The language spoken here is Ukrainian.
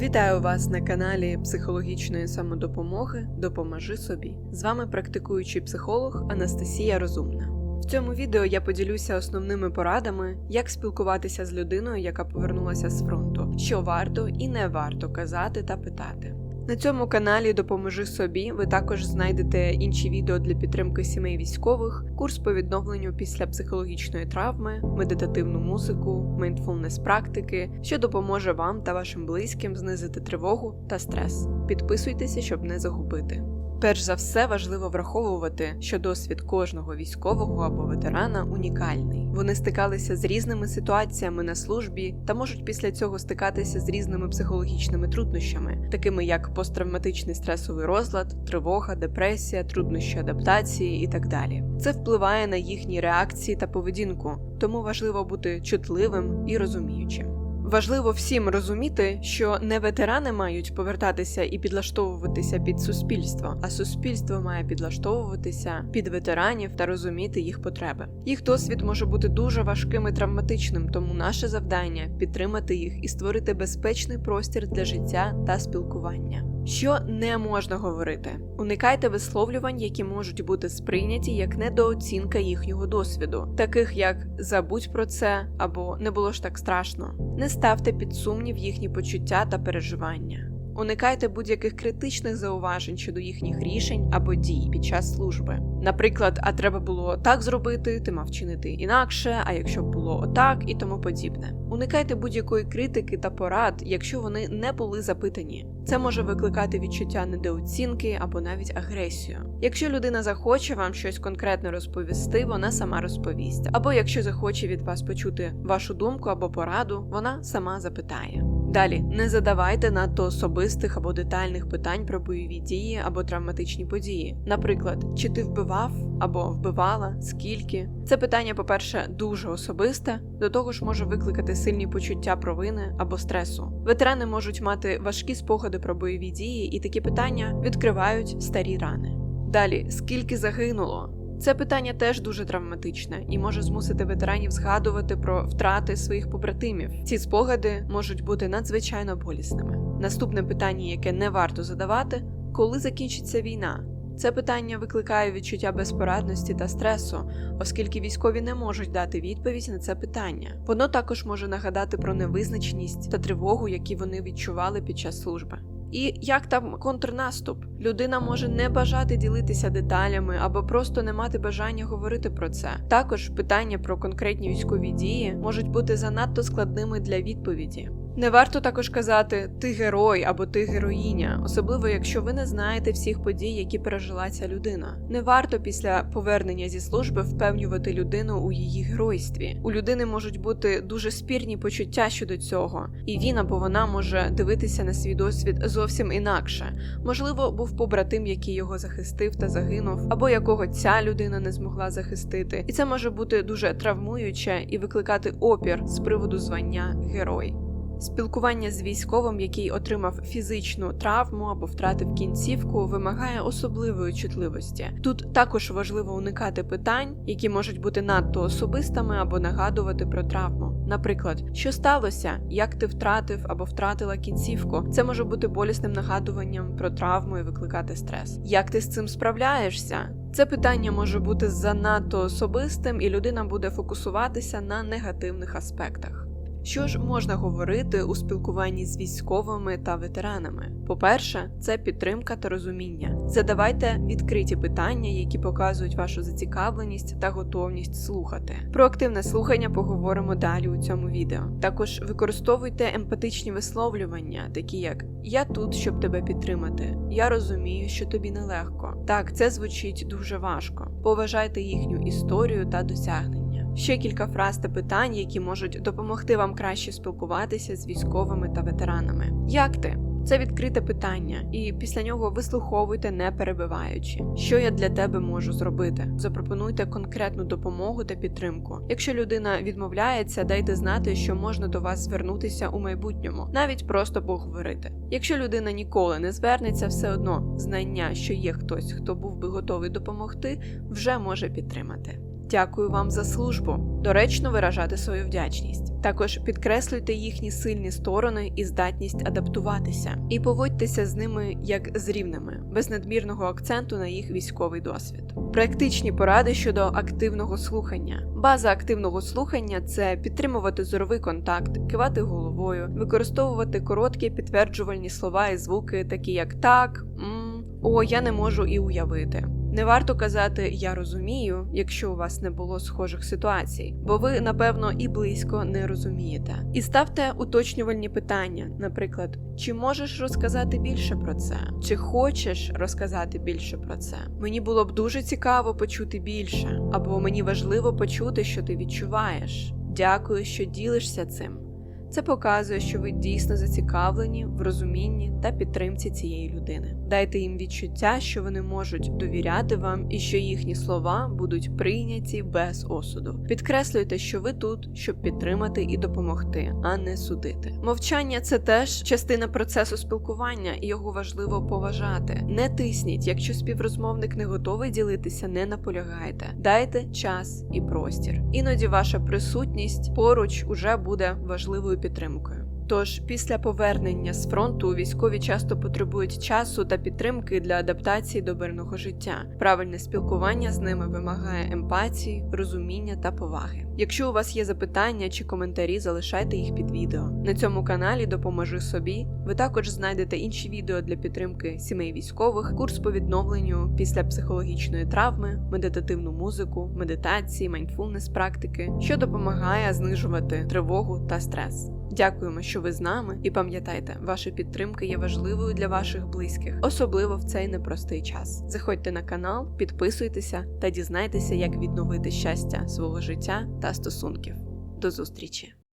Вітаю вас на каналі психологічної самодопомоги Допоможи собі. З вами практикуючий психолог Анастасія Розумна. В цьому відео я поділюся основними порадами, як спілкуватися з людиною, яка повернулася з фронту, що варто і не варто казати та питати. На цьому каналі Допоможи собі. Ви також знайдете інші відео для підтримки сімей військових, курс по відновленню після психологічної травми, медитативну музику, мейндфулнес практики, що допоможе вам та вашим близьким знизити тривогу та стрес. Підписуйтеся, щоб не загубити. Перш за все важливо враховувати, що досвід кожного військового або ветерана унікальний. Вони стикалися з різними ситуаціями на службі та можуть після цього стикатися з різними психологічними труднощами, такими як посттравматичний стресовий розлад, тривога, депресія, труднощі адаптації і так далі. Це впливає на їхні реакції та поведінку, тому важливо бути чутливим і розуміючим. Важливо всім розуміти, що не ветерани мають повертатися і підлаштовуватися під суспільство, а суспільство має підлаштовуватися під ветеранів та розуміти їх потреби. Їх досвід може бути дуже важким і травматичним, тому наше завдання підтримати їх і створити безпечний простір для життя та спілкування. Що не можна говорити, уникайте висловлювань, які можуть бути сприйняті як недооцінка їхнього досвіду, таких як забудь про це або не було ж так страшно. Не ставте під сумнів їхні почуття та переживання. Уникайте будь-яких критичних зауважень щодо їхніх рішень або дій під час служби. Наприклад, а треба було так зробити, ти мав чинити інакше, а якщо б було отак і тому подібне. Уникайте будь-якої критики та порад, якщо вони не були запитані. Це може викликати відчуття недооцінки або навіть агресію. Якщо людина захоче вам щось конкретно розповісти, вона сама розповість. Або якщо захоче від вас почути вашу думку або пораду, вона сама запитає. Далі не задавайте надто особистих або детальних питань про бойові дії або травматичні події. Наприклад, чи ти вбивав або вбивала, скільки. Це питання, по-перше, дуже особисте, до того ж може викликати сильні почуття провини або стресу. Ветерани можуть мати важкі спогади про бойові дії, і такі питання відкривають старі рани. Далі, скільки загинуло? Це питання теж дуже травматичне і може змусити ветеранів згадувати про втрати своїх побратимів. Ці спогади можуть бути надзвичайно болісними. Наступне питання, яке не варто задавати, коли закінчиться війна. Це питання викликає відчуття безпорадності та стресу, оскільки військові не можуть дати відповідь на це питання. Воно також може нагадати про невизначеність та тривогу, які вони відчували під час служби. І як там контрнаступ? Людина може не бажати ділитися деталями або просто не мати бажання говорити про це. Також питання про конкретні військові дії можуть бути занадто складними для відповіді. Не варто також казати ти герой або ти героїня, особливо якщо ви не знаєте всіх подій, які пережила ця людина. Не варто після повернення зі служби впевнювати людину у її геройстві. У людини можуть бути дуже спірні почуття щодо цього, і він або вона може дивитися на свій досвід зовсім інакше. Можливо, був побратим, який його захистив та загинув, або якого ця людина не змогла захистити, і це може бути дуже травмуюче і викликати опір з приводу звання герой. Спілкування з військовим, який отримав фізичну травму або втратив кінцівку, вимагає особливої чутливості. Тут також важливо уникати питань, які можуть бути надто особистими або нагадувати про травму. Наприклад, що сталося, як ти втратив або втратила кінцівку. Це може бути болісним нагадуванням про травму і викликати стрес. Як ти з цим справляєшся? Це питання може бути занадто особистим, і людина буде фокусуватися на негативних аспектах. Що ж можна говорити у спілкуванні з військовими та ветеранами? По-перше, це підтримка та розуміння. Задавайте відкриті питання, які показують вашу зацікавленість та готовність слухати. Про активне слухання поговоримо далі у цьому відео. Також використовуйте емпатичні висловлювання, такі як Я тут, щоб тебе підтримати. Я розумію, що тобі нелегко. Так, це звучить дуже важко. Поважайте їхню історію та досягнення. Ще кілька фраз та питань, які можуть допомогти вам краще спілкуватися з військовими та ветеранами. Як ти? Це відкрите питання, і після нього вислуховуйте, не перебиваючи. Що я для тебе можу зробити? Запропонуйте конкретну допомогу та підтримку. Якщо людина відмовляється, дайте знати, що можна до вас звернутися у майбутньому, навіть просто поговорити. Якщо людина ніколи не звернеться, все одно знання, що є хтось, хто був би готовий допомогти, вже може підтримати. Дякую вам за службу. Доречно виражати свою вдячність. Також підкреслюйте їхні сильні сторони і здатність адаптуватися, і поводьтеся з ними як з рівними, без надмірного акценту на їх військовий досвід. Практичні поради щодо активного слухання. База активного слухання це підтримувати зоровий контакт, кивати головою, використовувати короткі підтверджувальні слова і звуки, такі як так, м, о, я не можу і уявити. Не варто казати я розумію, якщо у вас не було схожих ситуацій, бо ви, напевно, і близько не розумієте. І ставте уточнювальні питання, наприклад, чи можеш розказати більше про це, чи хочеш розказати більше про це. Мені було б дуже цікаво почути більше, або мені важливо почути, що ти відчуваєш. Дякую, що ділишся цим. Це показує, що ви дійсно зацікавлені в розумінні та підтримці цієї людини. Дайте їм відчуття, що вони можуть довіряти вам і що їхні слова будуть прийняті без осуду. Підкреслюйте, що ви тут, щоб підтримати і допомогти, а не судити. Мовчання це теж частина процесу спілкування, і його важливо поважати. Не тисніть, якщо співрозмовник не готовий ділитися, не наполягайте. Дайте час і простір. Іноді ваша присутність поруч уже буде важливою підтримкою. Тож після повернення з фронту військові часто потребують часу та підтримки для адаптації до мирного життя. Правильне спілкування з ними вимагає емпатії, розуміння та поваги. Якщо у вас є запитання чи коментарі, залишайте їх під відео. На цьому каналі Допоможи собі. Ви також знайдете інші відео для підтримки сімей військових, курс по відновленню після психологічної травми, медитативну музику, медитації, майндфулнес практики, що допомагає знижувати тривогу та стрес. Дякуємо, що ви з нами, і пам'ятайте, ваша підтримка є важливою для ваших близьких, особливо в цей непростий час. Заходьте на канал, підписуйтеся та дізнайтеся, як відновити щастя свого життя та стосунків. До зустрічі!